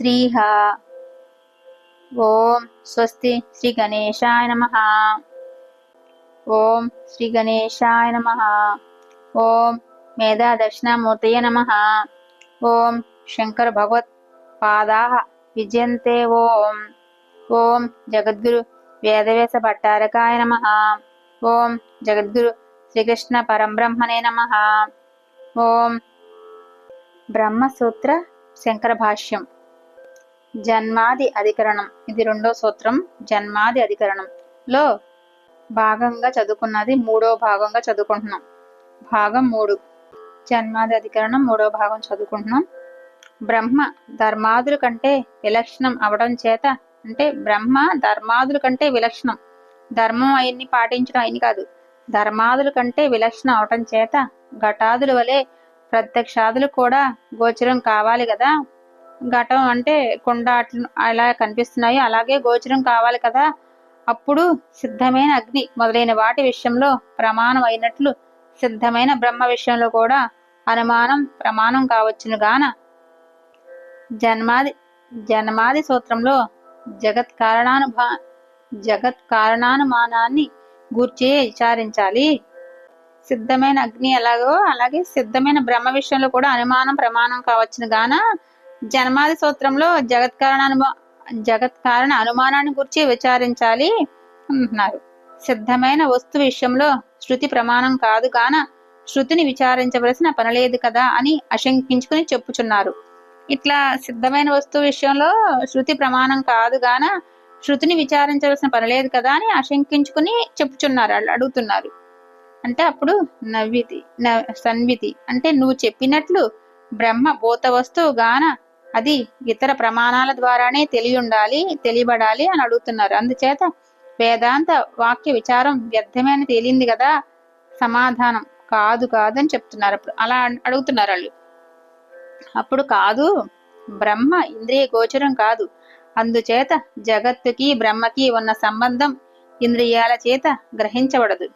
శ్రీహ ఓం స్వస్తి శ్రీ గణేశాయ నమ ఓం శ్రీ గణేశాయ నమ ఓం మేధా దక్షిణామూర్తయ నమ ఓం శంకర భగవత్ పాదా విజయంతే ఓం ఓం జగద్గురు వేదవ్యాస భట్టారకాయ నమ ఓం జగద్గురు శ్రీకృష్ణ పరంబ్రహ్మణే నమ ఓం బ్రహ్మసూత్ర శంకర భాష్యం జన్మాది అధికరణం. ఇది రెండో సూత్రం. జన్మాది అధికరణం. లో భాగంగా చదువుకున్నది మూడో భాగంగా చదువుకుంటున్నాం. భాగం మూడు. జన్మాది అధికరణం మూడో భాగం చదువుకుంటున్నాం. బ్రహ్మ ధర్మాదుల కంటే విలక్షణం అవడం చేత అంటే బ్రహ్మ ధర్మాదుల కంటే విలక్షణం. ధర్మం ఆయన్ని పాటించడం అయిన కాదు. ధర్మాదుల కంటే విలక్షణం అవటం చేత ఘటాదుల వలె ప్రత్యక్షాదులు కూడా గోచరం కావాలి కదా. ఘటం అంటే కొండ అట్లు అలా కనిపిస్తున్నాయి. అలాగే గోచరం కావాలి కదా. అప్పుడు సిద్ధమైన అగ్ని మొదలైన వాటి విషయంలో ప్రమాణం అయినట్లు సిద్ధమైన బ్రహ్మ విషయంలో కూడా అనుమానం ప్రమాణం కావచ్చును గాన. జన్మాది జన్మాది సూత్రంలో జగత్ కారణానుభా జగత్ కారణానుమానాన్ని గూర్చి విచారించాలి. సిద్ధమైన అగ్ని ఎలాగో అలాగే సిద్ధమైన బ్రహ్మ విషయంలో కూడా అనుమానం ప్రమాణం కావచ్చును గాన. జన్మాది సూత్రంలో జగత్ కారణానుభ జగత్ కారణ అనుమానాన్ని గురించి విచారించాలి అంటున్నారు. సిద్ధమైన వస్తు విషయంలో శృతి ప్రమాణం కాదు గాన శృతిని విచారించవలసిన పనిలేదు కదా అని అశంకించుకుని చెప్పుచున్నారు. ఇట్లా సిద్ధమైన వస్తువు విషయంలో శృతి ప్రమాణం కాదు గాన శృతిని విచారించవలసిన పని లేదు కదా అని ఆశంకించుకుని చెప్పుచున్నారు అడుగుతున్నారు. అంటే అప్పుడు నవ్వితి న- సన్వితి అంటే నువ్వు చెప్పినట్లు బ్రహ్మ భూత వస్తువు గాన అది ఇతర ప్రమాణాల ద్వారానే తెలియుండాలి తెలియబడాలి అని అడుగుతున్నారు. అందుచేత వేదాంత వాక్య విచారం వ్యర్థమైన తేలింది కదా సమాధానం కాదు కాదు అని చెప్తున్నారు. అప్పుడు అలా అడుగుతున్నారు వాళ్ళు. అప్పుడు కాదు బ్రహ్మ ఇంద్రియ గోచరం కాదు. అందుచేత జగత్తుకి బ్రహ్మకి ఉన్న సంబంధం ఇంద్రియాల చేత గ్రహించబడదు.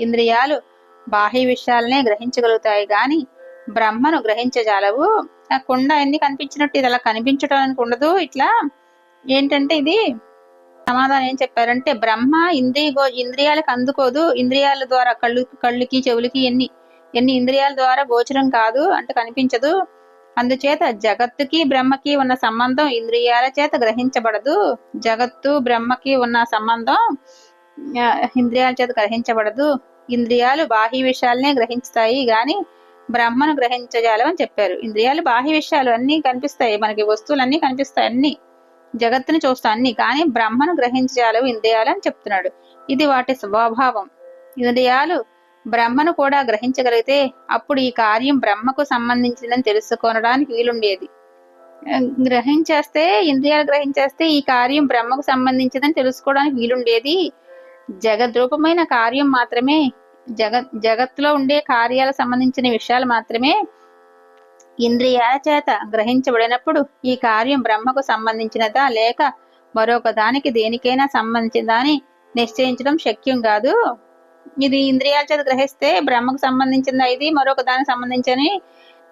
ఇంద్రియాలు బాహ్య విషయాలనే గ్రహించగలుగుతాయి గాని బ్రహ్మను గ్రహించజాలవు. ఆ కుండ ఎన్ని కనిపించినట్టు ఇది అలా కనిపించడానికి ఉండదు. ఇట్లా ఏంటంటే ఇది సమాధానం ఏం చెప్పారంటే బ్రహ్మ ఇంద్రియ గో ఇంద్రియాలకు అందుకోదు. ఇంద్రియాల ద్వారా కళ్ళు కళ్ళుకి చెవులకి ఎన్ని ఎన్ని ఇంద్రియాల ద్వారా గోచరం కాదు అంటే కనిపించదు. అందుచేత జగత్తుకి బ్రహ్మకి ఉన్న సంబంధం ఇంద్రియాల చేత గ్రహించబడదు. జగత్తు బ్రహ్మకి ఉన్న సంబంధం ఇంద్రియాల చేత గ్రహించబడదు. ఇంద్రియాలు బాహ్య విషయాలనే గ్రహించుతాయి. గాని బ్రహ్మను గ్రహించజాలమని చెప్పారు. ఇంద్రియాలు బాహ్య విషయాలు అన్ని కనిపిస్తాయి. మనకి వస్తువులన్నీ కనిపిస్తాయి అన్ని. జగత్తుని చూస్తా అన్ని. కానీ బ్రహ్మను గ్రహించజాలవు ఇంద్రియాలు అని చెప్తున్నాడు. ఇది వాటి స్వభావం. ఇంద్రియాలు బ్రహ్మను కూడా గ్రహించగలిగితే అప్పుడు ఈ కార్యం బ్రహ్మకు సంబంధించిందని తెలుసుకోనడానికి వీలుండేది. గ్రహించేస్తే ఇంద్రియాలు గ్రహించేస్తే ఈ కార్యం బ్రహ్మకు సంబంధించిందని తెలుసుకోవడానికి వీలుండేది. జగద్రూపమైన కార్యం మాత్రమే జగత్ జగత్తులో ఉండే కార్యాలకు సంబంధించిన విషయాలు మాత్రమే ఇంద్రియాల చేత గ్రహించబడినప్పుడు ఈ కార్యం బ్రహ్మకు సంబంధించినదా లేక మరొక దానికి దేనికైనా సంబంధించిందా అని నిశ్చయించడం శక్యం కాదు. ఇది ఇంద్రియాల చేత గ్రహిస్తే బ్రహ్మకు సంబంధించిందా ఇది మరొక దానికి సంబంధించని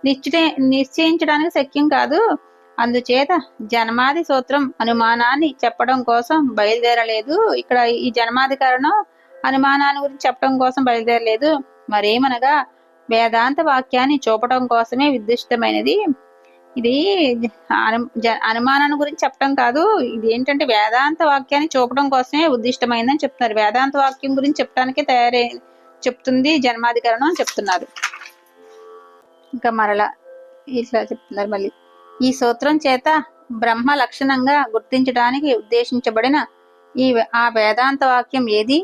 నిశ్చయ నిశ్చయించడానికి శక్యం కాదు. అందుచేత జన్మాది సూత్రం అనుమానాన్ని చెప్పడం కోసం బయలుదేరలేదు. ఇక్కడ ఈ జన్మాధికారణం అనుమానాన్ని గురించి చెప్పడం కోసం బయలుదేరలేదు. మరేమనగా వేదాంత వాక్యాన్ని చూపడం కోసమే విద్యుష్టమైనది ఇది అనుమానాన్ని గురించి చెప్పడం కాదు. ఇది ఏంటంటే వేదాంత వాక్యాన్ని చూపడం కోసమే ఉద్దిష్టమైందని చెప్తున్నారు. వేదాంత వాక్యం గురించి చెప్పడానికే తయారై చెప్తుంది జన్మాధికరణం అని చెప్తున్నారు. ఇంకా మరలా ఇట్లా చెప్తున్నారు మళ్ళీ. ఈ సూత్రం చేత బ్రహ్మ లక్షణంగా గుర్తించడానికి ఉద్దేశించబడిన ఈ ఆ వేదాంత వాక్యం ఏది?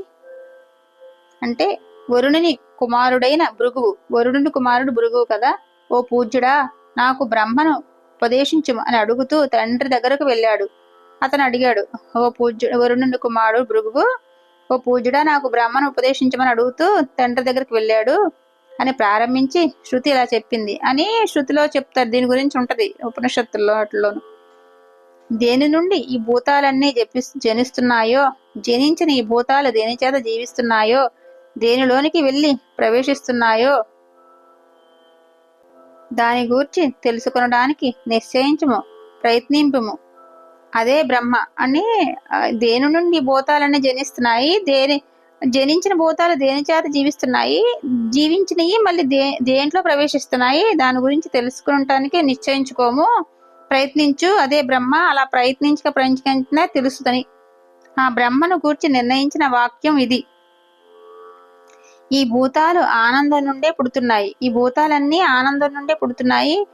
అంటే వరుణుని కుమారుడైన భృగువు వరుణుని కుమారుడు భృగువు కదా? ఓ పూజ్యుడా నాకు బ్రహ్మను ఉపదేశించు అని అడుగుతూ తండ్రి దగ్గరకు వెళ్ళాడు. అతను అడిగాడు ఓ పూజ్యుడు వరుణుని కుమారుడు భృగువు ఓ పూజ్యుడా నాకు బ్రహ్మను ఉపదేశించమని అడుగుతూ తండ్రి దగ్గరికి వెళ్ళాడు అని ప్రారంభించి శృతి ఇలా చెప్పింది. అని శృతిలో చెప్తారు దీని గురించి ఉంటది ఉపనిషత్తుల్లో వాటిలోను దేని నుండి ఈ భూతాలన్నీ జపి జనిస్తున్నాయో జనించిన ఈ భూతాలు దేని చేత జీవిస్తున్నాయో దేనిలోనికి వెళ్ళి ప్రవేశిస్తున్నాయో దాని గూర్చి తెలుసుకొనడానికి నిశ్చయించము ప్రయత్నింపుము. అదే బ్రహ్మ. అని దేని నుండి భూతాలన్నీ జనిస్తున్నాయి? దేని జనించిన భూతాలు దేని చేత జీవిస్తున్నాయి? జీవించినవి మళ్ళీ దే దేంట్లో ప్రవేశిస్తున్నాయి? దాని గురించి తెలుసుకుంటానికి నిశ్చయించుకోము ప్రయత్నించు. అదే బ్రహ్మ అలా ప్రయత్నించక ప్రయత్నించినా తెలుసుదని ఆ బ్రహ్మను గూర్చి నిర్ణయించిన వాక్యం ఇది. ఈ భూతాలు ఆనందం నుండే పుడుతున్నాయి. ఈ భూతాలన్నీ ఆనందం నుండే పుడుతున్నాయి.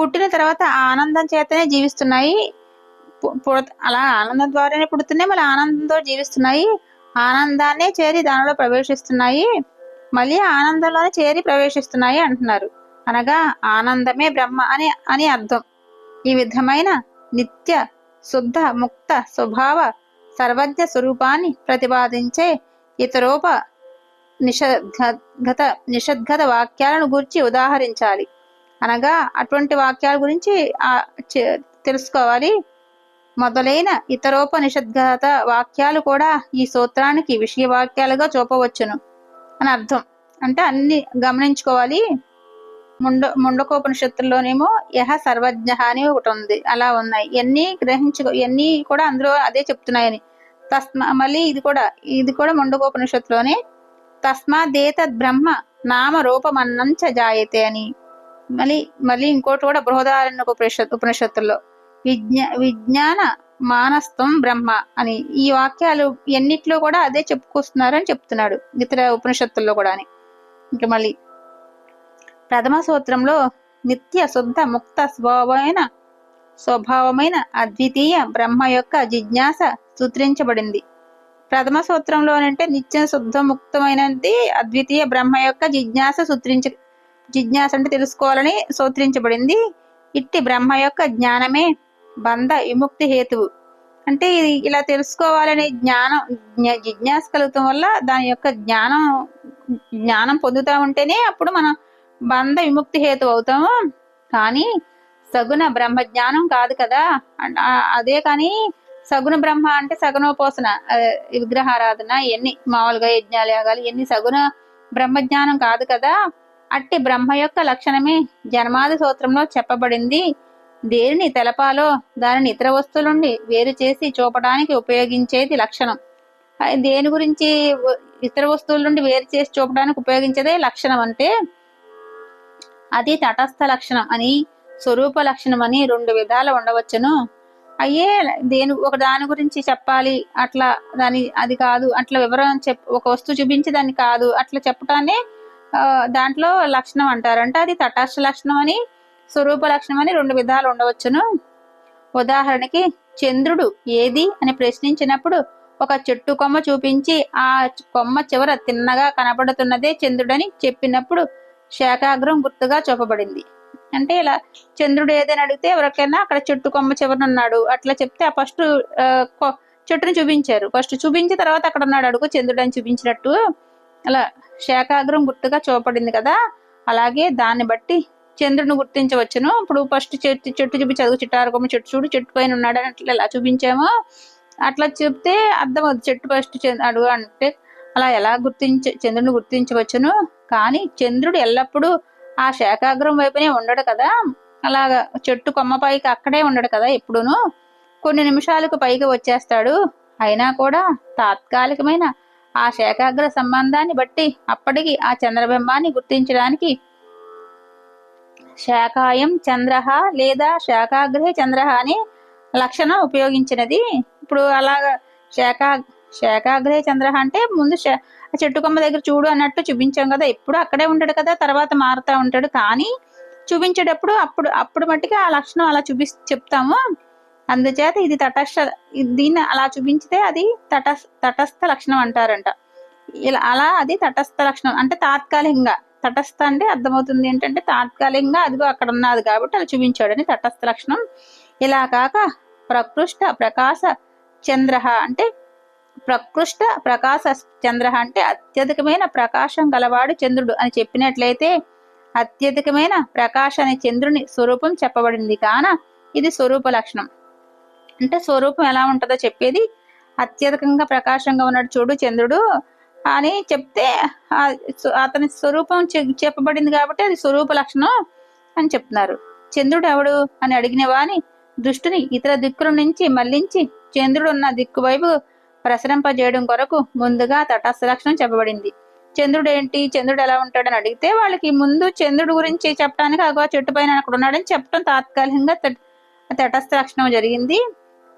పుట్టిన తర్వాత ఆనందం చేతనే జీవిస్తున్నాయి. అలా ఆనందం ద్వారానే పుడుతున్నాయి. మళ్ళీ ఆనందంతో జీవిస్తున్నాయి. ఆనందాన్నే చేరి దానిలో ప్రవేశిస్తున్నాయి. మళ్ళీ ఆనందంలోనే చేరి ప్రవేశిస్తున్నాయి అంటున్నారు. అనగా ఆనందమే బ్రహ్మ అని అని అర్థం. ఈ విధమైన నిత్య శుద్ధ ముక్త స్వభావ సర్వజ్ఞ స్వరూపాన్ని ప్రతిపాదించే ఇతరోప నిషద్గత నిషద్గత వాక్యాలను గురించి ఉదాహరించాలి. అనగా అటువంటి వాక్యాల గురించి తెలుసుకోవాలి. మొదలైన ఇతరోపనిషద్గత వాక్యాలు కూడా ఈ సూత్రానికి విషయ వాక్యాలుగా చూపవచ్చును అని అర్థం. అంటే అన్ని గమనించుకోవాలి. ముండ ముండకోపనిషత్తుల్లోనేమో యహ సర్వజ్ఞ అని ఒకటి ఉంది అలా ఉన్నాయి. ఇవన్నీ గ్రహించుకో ఇవన్నీ కూడా అందులో అదే చెప్తున్నాయని. తస్మా మళ్ళీ ఇది కూడా ఇది కూడా ముండకోపనిషత్తులోనే తస్మాదేత బ్రహ్మ నామ రూపమన్నంచ జాయతే అని. మళ్ళీ మళ్ళీ ఇంకోటి కూడా బృహదారణ్య ఉపనిషత్ ఉపనిషత్తుల్లో. విజ్ఞా విజ్ఞాన మానస్తం బ్రహ్మ అని. ఈ వాక్యాలు ఎన్నిట్లో కూడా అదే చెప్పుకొస్తున్నారని చెప్తున్నాడు ఇతర ఉపనిషత్తుల్లో కూడా అని. ఇంకా మళ్ళీ ప్రథమ సూత్రంలో నిత్య శుద్ధ ముక్త స్వభావమైన స్వభావమైన అద్వితీయ బ్రహ్మ యొక్క జిజ్ఞాస సూత్రించబడింది. ప్రథమ సూత్రంలో అంటే నిత్య శుద్ధ ముక్తమైనది అద్వితీయ బ్రహ్మ యొక్క జిజ్ఞాస సూత్రించ జిజ్ఞాస అంటే తెలుసుకోవాలని సూత్రించబడింది. ఇట్టి బ్రహ్మ యొక్క జ్ఞానమే బంధ విముక్తి హేతువు. అంటే ఇది ఇలా తెలుసుకోవాలనే జ్ఞానం జిజ్ఞాస కలుగుతాం వల్ల దాని యొక్క జ్ఞానం జ్ఞానం పొందుతా ఉంటేనే అప్పుడు మనం బంధ విముక్తి హేతు అవుతాము. కానీ సగుణ బ్రహ్మ జ్ఞానం కాదు కదా. అదే కానీ సగుణ బ్రహ్మ అంటే సగుణోపాసన విగ్రహారాధన ఎన్ని మామూలుగా యజ్ఞాలు యాగాలు ఎన్ని సగుణ బ్రహ్మ జ్ఞానం కాదు కదా. అట్టి బ్రహ్మ యొక్క లక్షణమే జన్మాది సూత్రంలో చెప్పబడింది. దేనిని తెలపాలో దానిని ఇతర వస్తువుల నుండి వేరు చేసి చూపడానికి ఉపయోగించేది లక్షణం. దేని గురించి ఇతర వస్తువుల నుండి వేరు చేసి చూపడానికి ఉపయోగించేదే లక్షణం అంటే అది తటస్థ లక్షణం అని స్వరూప లక్షణం అని రెండు విధాలు ఉండవచ్చును. అయ్యే దేని ఒక దాని గురించి చెప్పాలి అట్లా దాని అది కాదు అట్లా వివరం చెప్ ఒక వస్తువు చూపించి దాన్ని కాదు అట్లా చెప్పటాన్ని దాంట్లో లక్షణం అంటారు అంటే అది తటస్థ లక్షణం అని స్వరూప లక్షణం అని రెండు విధాలు ఉండవచ్చును. ఉదాహరణకి చంద్రుడు ఏది అని ప్రశ్నించినప్పుడు ఒక చెట్టు కొమ్మ చూపించి ఆ కొమ్మ చివర తిన్నగా కనబడుతున్నదే చంద్రుడని చెప్పినప్పుడు శాకాగ్రం గుర్తుగా చూపబడింది. అంటే ఇలా చంద్రుడు ఏదైనా అడిగితే ఎవరికైనా అక్కడ చెట్టు కొమ్మ చివరన ఉన్నాడు. అట్లా చెప్తే ఆ ఫస్ట్ చెట్టుని చూపించారు. ఫస్ట్ చూపించి తర్వాత అక్కడ ఉన్నాడు. అడుగు చంద్రుడు అని చూపించినట్టు అలా శాఖాగ్రం గుర్తుగా చూపడింది కదా. అలాగే దాన్ని బట్టి చంద్రుని గుర్తించవచ్చును. ఇప్పుడు ఫస్ట్ చెట్టు చెట్టు చూపించి అదుగు చిట్టారు కొమ్మ చెట్టు చూడు చెట్టు పైన ఉన్నాడు అని అట్లా ఎలా చూపించామో అట్లా చెప్తే అర్థం అవుతుంది చెట్టు ఫస్ట్ అడుగు అంటే అలా ఎలా గుర్తించ చంద్రుడిని గుర్తించవచ్చును. కానీ చంద్రుడు ఎల్లప్పుడూ ఆ శాఖాగ్రం వైపునే ఉండడు కదా. అలాగా చెట్టు కొమ్మ పైకి అక్కడే ఉండడు కదా ఎప్పుడును. కొన్ని నిమిషాలకు పైకి వచ్చేస్తాడు. అయినా కూడా తాత్కాలికమైన ఆ శాకాగ్ర సంబంధాన్ని బట్టి అప్పటికి ఆ చంద్రబింబాన్ని గుర్తించడానికి శాఖాయం చంద్రహ లేదా శాఖాగ్రహే చంద్రహ అని లక్షణం ఉపయోగించినది. ఇప్పుడు అలాగా శాఖా శాకాగ్రే చంద్రహ అంటే ముందు శా- ఆ చెట్టు కొమ్మ దగ్గర చూడు అన్నట్టు చూపించాం కదా. ఎప్పుడు అక్కడే ఉంటాడు కదా తర్వాత మారుతా ఉంటాడు. కానీ చూపించేటప్పుడు అప్పుడు అప్పుడు మట్టికి ఆ లక్షణం అలా చూపి చెప్తాము. అందుచేత ఇది తటస్థ ఇది- దీన్ని అలా చూపించితే అది తటస్ తటస్థ లక్షణం అంటారంట. ఇలా అలా అది తటస్థ లక్షణం. అంటే తాత్కాలికంగా. తటస్థ అంటే అర్థమవుతుంది ఏంటంటే తాత్కాలికంగా అదిగో అక్కడ ఉన్నది కాబట్టి అలా చూపించాడని తటస్థ లక్షణం. ఇలా కాక ప్రకృష్ట ప్రకాశ చంద్ర అంటే ప్రకృష్ట ప్రకాశ చంద్ర అంటే అత్యధికమైన ప్రకాశం గలవాడు చంద్రుడు అని చెప్పినట్లయితే అత్యధికమైన ప్రకాశ అనే చంద్రుని స్వరూపం చెప్పబడింది. కాన ఇది స్వరూప లక్షణం. అంటే స్వరూపం ఎలా ఉంటుందో చెప్పేది అత్యధికంగా ప్రకాశంగా ఉన్నాడు చూడు చంద్రుడు అని చెప్తే అతని స్వరూపం చెప్పబడింది కాబట్టి అది స్వరూప లక్షణం అని చెప్తున్నారు. చంద్రుడు ఎవడు అని అడిగిన వాని దృష్టిని ఇతర దిక్కుల నుంచి మళ్ళించి చంద్రుడు ఉన్న దిక్కు వైపు ప్రసరింపజేయడం కొరకు ముందుగా తటస్థ లక్షణం చెప్పబడింది. చంద్రుడు ఏంటి చంద్రుడు ఎలా ఉంటాడని అడిగితే వాళ్ళకి ముందు చంద్రుడు గురించి చెప్పడానికి అగో చెట్టు పైన అక్కడ ఉన్నాడని చెప్పడం తాత్కాలికంగా తటస్థ లక్షణం జరిగింది.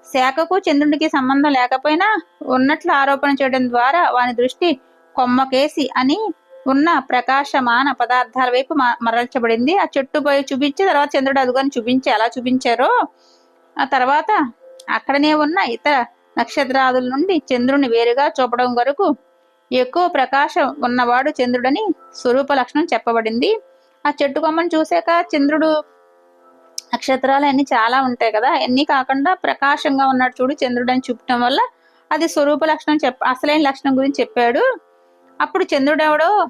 శాఖకు చంద్రుడికి సంబంధం లేకపోయినా ఉన్నట్లు ఆరోపణ చేయడం ద్వారా వాని దృష్టి కొమ్మకేసి అని ఉన్న ప్రకాశమాన పదార్థాల వైపు మ- మరల్చబడింది. ఆ చెట్టు పోయి చూపించి తర్వాత చంద్రుడు అదుగని చూపించి ఎలా చూపించారో ఆ తర్వాత అక్కడనే ఉన్న ఇతర నక్షత్రాదుల నుండి చంద్రుని వేరుగా చూపడం వరకు ఎక్కువ ప్రకాశం ఉన్నవాడు చంద్రుడని స్వరూప లక్షణం చెప్పబడింది. ఆ చెట్టు కొమ్మని చూసాక చంద్రుడు నక్షత్రాలు అన్ని చాలా ఉంటాయి కదా. అన్నీ కాకుండా ప్రకాశంగా ఉన్నాడు చూడు చంద్రుడు అని చూపటం వల్ల అది స్వరూప లక్షణం చెప్ప అసలైన లక్షణం గురించి చెప్పాడు. అప్పుడు చంద్రుడు ఎవడో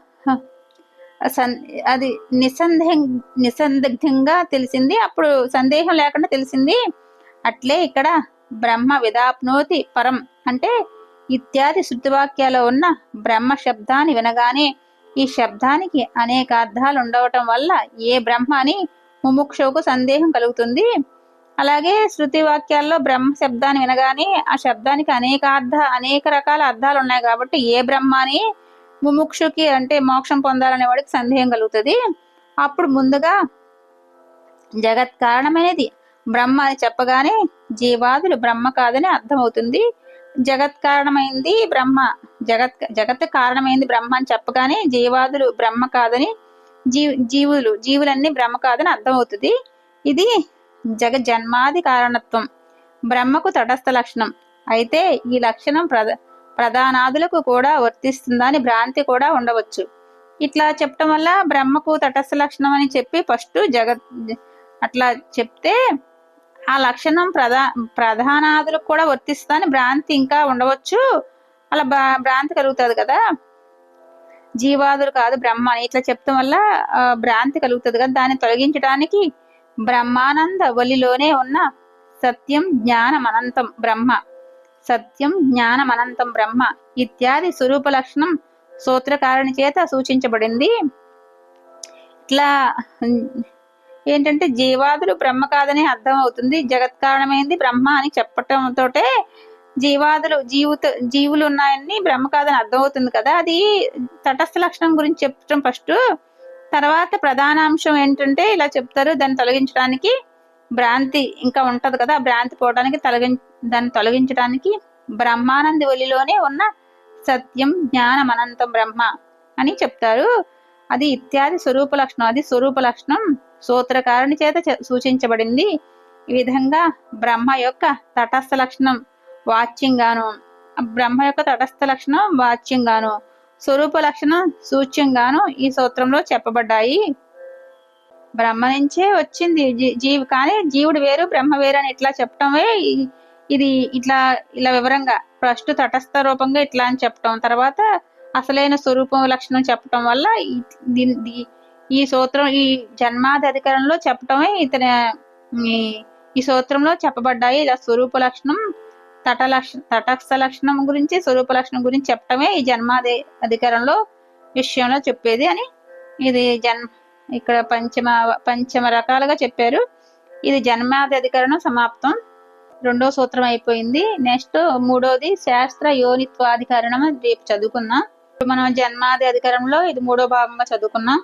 సన్- అది నిస్సందేహం నిసందిగ్ధంగా తెలిసింది. అప్పుడు సందేహం లేకుండా తెలిసింది. అట్లే ఇక్కడ బ్రహ్మ విదాప్నోతి పరం అంటే ఇత్యాది శృతివాక్యాలు ఉన్న బ్రహ్మ శబ్దాన్ని వినగానే ఈ శబ్దానికి అనేక అర్థాలు ఉండవటం వల్ల ఏ బ్రహ్మ అని ముముక్షువుకు సందేహం కలుగుతుంది. అలాగే శృతి వాక్యాల్లో బ్రహ్మ శబ్దాన్ని వినగానే ఆ శబ్దానికి అనేక అర్థ అనేక రకాల అర్థాలు ఉన్నాయి కాబట్టి ఏ బ్రహ్మ అని ముముక్షుకి అంటే మోక్షం పొందాలనే వాడికి సందేహం కలుగుతుంది. అప్పుడు ముందుగా జగత్ కారణమైనది బ్రహ్మ అని చెప్పగానే జీవాదులు బ్రహ్మ కాదని అర్థమవుతుంది. జగత్ కారణమైంది బ్రహ్మ. జగత్ జగత్ కారణమైంది బ్రహ్మ అని చెప్పగానే జీవాదులు బ్రహ్మ కాదని జీ జీవులు జీవులన్నీ బ్రహ్మ కాదని అర్థమవుతుంది. ఇది జగ జన్మాది కారణత్వం. బ్రహ్మకు తటస్థ లక్షణం. అయితే ఈ లక్షణం ప్రధ ప్రధానాదులకు కూడా వర్తిస్తుందని భ్రాంతి కూడా ఉండవచ్చు. ఇట్లా చెప్పటం వల్ల బ్రహ్మకు తటస్థ లక్షణం అని చెప్పి ఫస్ట్ జగత్ అట్లా చెప్తే ఆ లక్షణం ప్రధా ప్రధానాదులకు కూడా వర్తిస్తుందని భ్రాంతి ఇంకా ఉండవచ్చు. అలా భ్రాంతి కలుగుతుంది కదా. జీవాదులు కాదు బ్రహ్మ అని ఇట్లా చెప్తాం వల్ల భ్రాంతి కలుగుతుంది కదా. దాన్ని తొలగించడానికి బ్రహ్మానంద వలిలోనే ఉన్న సత్యం జ్ఞానం అనంతం బ్రహ్మ. సత్యం జ్ఞానం అనంతం బ్రహ్మ ఇత్యాది స్వరూప లక్షణం సూత్రకారుని చేత సూచించబడింది. ఇట్లా ఏంటంటే జీవాదులు బ్రహ్మ కాదని అర్థం అవుతుంది. జగత్ కారణమైంది బ్రహ్మ అని చెప్పటం తోటే జీవాదులు జీవిత జీవులు ఉన్నాయని బ్రహ్మ కాదని అర్థమవుతుంది కదా. అది తటస్థ లక్షణం గురించి చెప్పటం ఫస్ట్. తర్వాత ప్రధాన అంశం ఏంటంటే ఇలా చెప్తారు దాన్ని తొలగించడానికి భ్రాంతి ఇంకా ఉంటది కదా. భ్రాంతి పోవడానికి తొలగి దాన్ని తొలగించడానికి బ్రహ్మానంది ఒలిలోనే ఉన్న సత్యం జ్ఞానం అనంతం బ్రహ్మ అని చెప్తారు. అది ఇత్యాది స్వరూప లక్షణం. అది స్వరూప లక్షణం సూత్రకారుని చేత సూచించబడింది. ఈ విధంగా బ్రహ్మ యొక్క తటస్థ లక్షణం వాచ్యంగాను బ్రహ్మ యొక్క తటస్థ లక్షణం వాచ్యంగాను స్వరూప లక్షణం సూచ్యంగాను ఈ సూత్రంలో చెప్పబడ్డాయి. బ్రహ్మ నుంచే వచ్చింది జీ- జీవి కానీ జీవుడు వేరు బ్రహ్మ వేరు అని ఇట్లా చెప్పటమే ఇది ఇట్లా ఇలా వివరంగా ఫస్ట్ తటస్థ రూపంగా ఇట్లా అని చెప్పటం తర్వాత అసలైన స్వరూపం లక్షణం చెప్పటం వల్ల దీని- ఈ సూత్రం ఈ జన్మాది అధికారంలో చెప్పటమే ఇతని ఈ- సూత్రంలో చెప్పబడ్డాయి. ఇలా స్వరూప లక్షణం తట లక్ష తటస్థ లక్షణం గురించి స్వరూప లక్షణం గురించి చెప్పటమే ఈ జన్మాది అధికారంలో విషయంలో చెప్పేది అని ఇది జన్ ఇక్కడ పంచమ పంచమ రకాలుగా చెప్పారు. ఇది జన్మాది అధికరణం సమాప్తం. రెండో సూత్రం అయిపోయింది. నెక్స్ట్ మూడోది శాస్త్ర యోనిత్వాధికరణం రేపు చదువుకున్నాం ఇప్పుడు మనం జన్మాది అధికారంలో ఇది మూడో భాగంగా చదువుకున్నాం.